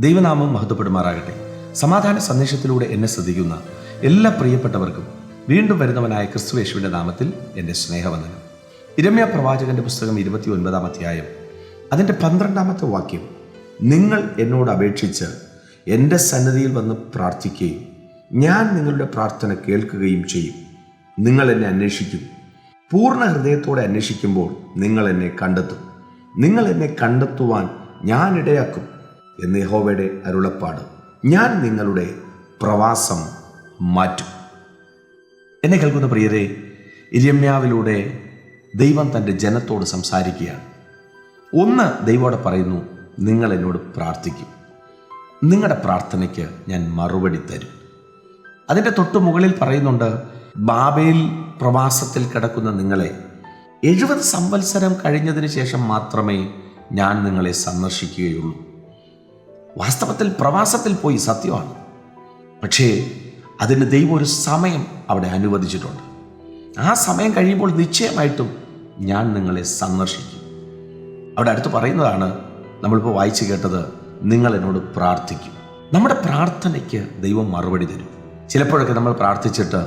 ദൈവനാമം മഹത്വപ്പെടുമാറാകട്ടെ. സമാധാന സന്ദേശത്തിലൂടെ എന്നെ ശ്രദ്ധിക്കുന്ന എല്ലാ പ്രിയപ്പെട്ടവർക്കും വീണ്ടും വരുന്നവനായ ക്രിസ്തുവേശുവിന്റെ നാമത്തിൽ എന്റെ സ്നേഹവന്ദനം. ഇരമ്യ പ്രവാചകന്റെ പുസ്തകം ഇരുപത്തി ഒൻപതാം അധ്യായം അതിന്റെ പന്ത്രണ്ടാമത്തെ വാക്യം നിങ്ങൾ എന്നോട് അപേക്ഷിച്ച് എന്റെ സന്നദ്ധിയിൽ വന്ന് പ്രാർത്ഥിക്കുകയും ഞാൻ നിങ്ങളുടെ പ്രാർത്ഥന കേൾക്കുകയും ചെയ്യും. നിങ്ങൾ എന്നെ അന്വേഷിക്കും. പൂർണ ഹൃദയത്തോടെ അന്വേഷിക്കുമ്പോൾ നിങ്ങൾ എന്നെ കണ്ടെത്തും. നിങ്ങൾ എന്നെ കണ്ടെത്തുവാൻ ഞാൻ ഇടയാക്കും. എന്ന് യഹോവയുടെ അരുളപ്പാട്. ഞാൻ നിങ്ങളുടെ പ്രവാസം മാറ്റും. എന്നെ കേൾക്കുന്ന പ്രിയരെ ഇരമ്യാവിലൂടെ ദൈവം തന്റെ ജനത്തോട് സംസാരിക്കുകയാണ്. ഒന്ന് ദൈവോടെ പറയുന്നു നിങ്ങൾ എന്നോട് പ്രാർത്ഥിക്കും. നിങ്ങളുടെ പ്രാർത്ഥനയ്ക്ക് ഞാൻ മറുപടി തരും. അതിന്റെ തൊട്ട് മുകളിൽ പറയുന്നുണ്ട് ബാബേൽ പ്രവാസത്തിൽ കിടക്കുന്ന നിങ്ങളെ എഴുപത് സംവത്സരം കഴിഞ്ഞതിന് ശേഷം മാത്രമേ ഞാൻ നിങ്ങളെ സന്ദർശിക്കുകയുള്ളൂ. വാസ്തവത്തിൽ പ്രവാസത്തിൽ പോയി സത്യമാണ്. പക്ഷേ അതിന് ദൈവം ഒരു സമയം അവിടെ അനുവദിച്ചിട്ടുണ്ട്. ആ സമയം കഴിയുമ്പോൾ നിശ്ചയമായിട്ടും ഞാൻ നിങ്ങളെ സന്ദർശിക്കും. അവിടെ അടുത്ത് പറയുന്നതാണ് നമ്മളിപ്പോൾ വായിച്ചു കേട്ടത് നിങ്ങൾ എന്നോട് പ്രാർത്ഥിക്കും. നമ്മുടെ പ്രാർത്ഥനയ്ക്ക് ദൈവം മറുപടി തരും. ചിലപ്പോഴൊക്കെ നമ്മൾ പ്രാർത്ഥിച്ചിട്ട്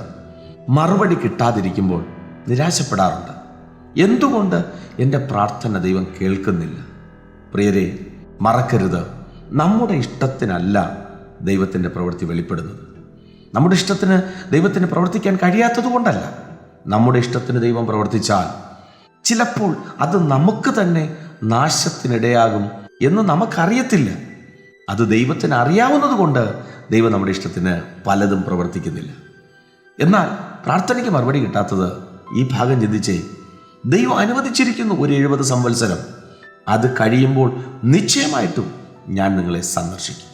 മറുപടി കിട്ടാതിരിക്കുമ്പോൾ നിരാശപ്പെടാറുണ്ട്. എന്തുകൊണ്ട് എന്റെ പ്രാർത്ഥന ദൈവം കേൾക്കുന്നില്ല? പ്രിയരെ മറക്കരുത്. നമ്മുടെ ഇഷ്ടത്തിനല്ല ദൈവത്തിന്റെ പ്രവൃത്തി വെളിപ്പെടുന്നത്. നമ്മുടെ ഇഷ്ടത്തിന് ദൈവത്തിന് പ്രവർത്തിക്കാൻ കഴിയാത്തത് കൊണ്ടല്ല. നമ്മുടെ ഇഷ്ടത്തിന് ദൈവം പ്രവർത്തിച്ചാൽ ചിലപ്പോൾ അത് നമുക്ക് തന്നെ നാശത്തിനിടയാകും എന്ന് നമുക്കറിയത്തില്ല. അത് ദൈവത്തിന് അറിയാവുന്നത് കൊണ്ട് ദൈവം നമ്മുടെ ഇഷ്ടത്തിന് പലതും പ്രവർത്തിക്കുന്നില്ല. എന്നാൽ പ്രാർത്ഥനയ്ക്ക് മറുപടി കിട്ടാത്തത് ഈ ഭാഗം ചിന്തിച്ചേ ദൈവം അനുവദിച്ചിരിക്കുന്നു ഒരു എഴുപത് സംവത്സരം. അത് കഴിയുമ്പോൾ നിശ്ചയമായിട്ടും ഞാൻ നിങ്ങളെ സന്ദർശിക്കും.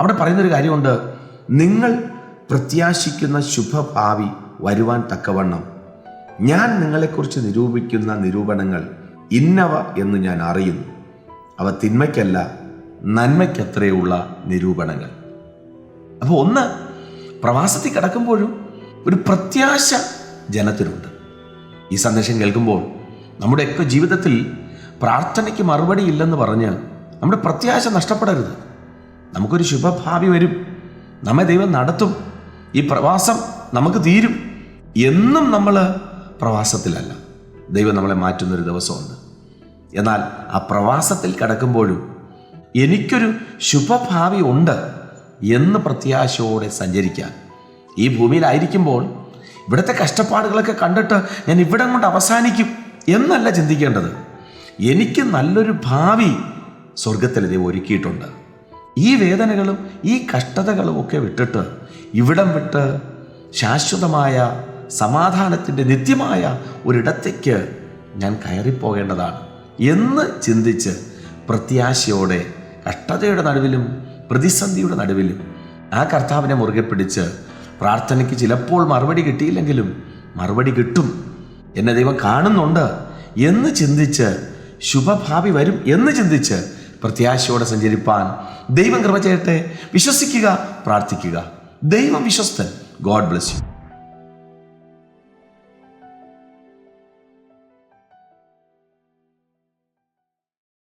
അവിടെ പറയുന്നൊരു കാര്യമുണ്ട്. നിങ്ങൾ പ്രത്യാശിക്കുന്ന ശുഭഭാവി വരുവാൻ തക്കവണ്ണം ഞാൻ നിങ്ങളെക്കുറിച്ച് നിരൂപിക്കുന്ന നിരൂപണങ്ങൾ ഇന്നവ എന്ന് ഞാൻ അറിയുന്നു. അവ തിന്മയ്ക്കല്ല നന്മയ്ക്കത്രയുള്ള നിരൂപണങ്ങൾ. അപ്പോൾ ഒന്ന് പ്രവാസത്തിൽ കിടക്കുമ്പോഴും ഒരു പ്രത്യാശ ജനത്തിനുണ്ട്. ഈ സന്ദേശം കേൾക്കുമ്പോൾ നമ്മുടെയൊക്കെ ജീവിതത്തിൽ പ്രാർത്ഥനയ്ക്ക് മറുപടി ഇല്ലെന്ന് പറഞ്ഞ് നമ്മുടെ പ്രത്യാശ നഷ്ടപ്പെടരുത്. നമുക്കൊരു ശുഭഭാവി വരും. നമ്മെ ദൈവം നടത്തും. ഈ പ്രവാസം നമുക്ക് തീരും. എന്നും നമ്മൾ പ്രവാസത്തിലല്ല. ദൈവം നമ്മളെ മാറ്റുന്നൊരു ദിവസമുണ്ട്. എന്നാൽ ആ പ്രവാസത്തിൽ കിടക്കുമ്പോഴും എനിക്കൊരു ശുഭഭാവി ഉണ്ട് എന്ന് പ്രത്യാശയോടെ സഞ്ചരിക്കാൻ. ഈ ഭൂമിയിലായിരിക്കുമ്പോൾ ഇവിടുത്തെ കഷ്ടപ്പാടുകളൊക്കെ കണ്ടിട്ട് ഞാൻ ഇവിടം കൊണ്ട് അവസാനിക്കും എന്നല്ല ചിന്തിക്കേണ്ടത്. എനിക്ക് നല്ലൊരു ഭാവി സ്വർഗത്തിൽ ദൈവം ഒരുക്കിയിട്ടുണ്ട്. ഈ വേദനകളും ഈ കഷ്ടതകളും ഒക്കെ വിട്ടിട്ട് ഇവിടം വിട്ട് ശാശ്വതമായ സമാധാനത്തിന്റെ നിത്യമായ ഒരിടത്തേക്ക് ഞാൻ കയറിപ്പോകേണ്ടതാണ് എന്ന് ചിന്തിച്ച് പ്രത്യാശയോടെ കഷ്ടതയുടെ നടുവിലും പ്രതിസന്ധിയുടെ നടുവിലും ആ കർത്താവിനെ മുറുകെ പിടിച്ച് പ്രാർത്ഥനയ്ക്ക് ചിലപ്പോൾ മറുപടി കിട്ടിയില്ലെങ്കിലും മറുപടി കിട്ടും. എന്നെ ദൈവം കാണുന്നുണ്ട് എന്ന് ചിന്തിച്ച് ശുഭഭാവി വരും എന്ന് ചിന്തിച്ച് പ്രത്യാശയോടെ സഞ്ചരിപ്പാൻ ദൈവം കൃപ ചെയ്യട്ടെ. വിശ്വസിക്കുക പ്രാർത്ഥിക്കുക. ദൈവം വിശ്വസ്തൻ. God bless you